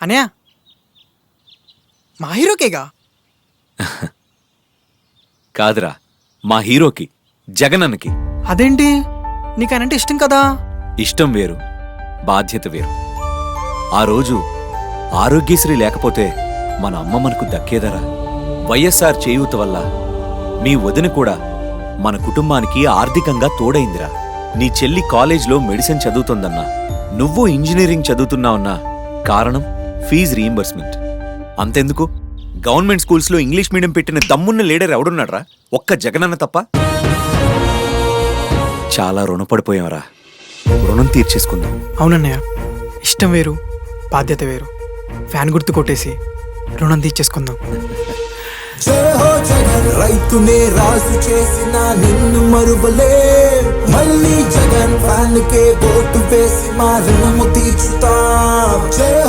అనయా మా హీరోకేగా? కాదురా మా హీరోకి జగనన్నకి. అదేంటి? నీకు ఆయన అంటే ఇష్టం కదా? ఇష్టం వేరు బాధ్యత వేరు. ఆ రోజు ఆరోగ్యశ్రీ లేకపోతే మన అమ్మ మనకు దక్కేదరా? వైఎస్ఆర్ చేయూత వల్ల మీ వదిన కూడా మన కుటుంబానికి ఆర్థికంగా తోడైందిరా. నీ చెల్లి కాలేజ్లో మెడిసిన్ చదువుతోందన్నా. నువ్వు ఇంజనీరింగ్ చదువుతున్నావన్నా కారణం? Fees reimbursement. అంతెందుకు? గవర్నమెంట్ స్కూల్స్లో ఇంగ్లీష్ మీడియం పెట్టిన దమ్మున్న లీడర్ ఎవడున్నాడ్రా? ఒక్క జగనన్న తప్ప? చాలా రుణపడిపోయాంరా రుణం తీర్చేసుకుందాం. అవునన్నయ్య ఇష్టం వేరు బాధ్యత వేరు. ఫ్యాన్ గుర్తు కొట్టేసి రుణం తీర్చేసుకుందాం. రైతునే రాజు చేసిన నిన్ను మరువలే. మళ్ళీ జగన్ ఫ్యాన్ కే ఓటు వేసి మా రుణము తీర్చుతా. జయ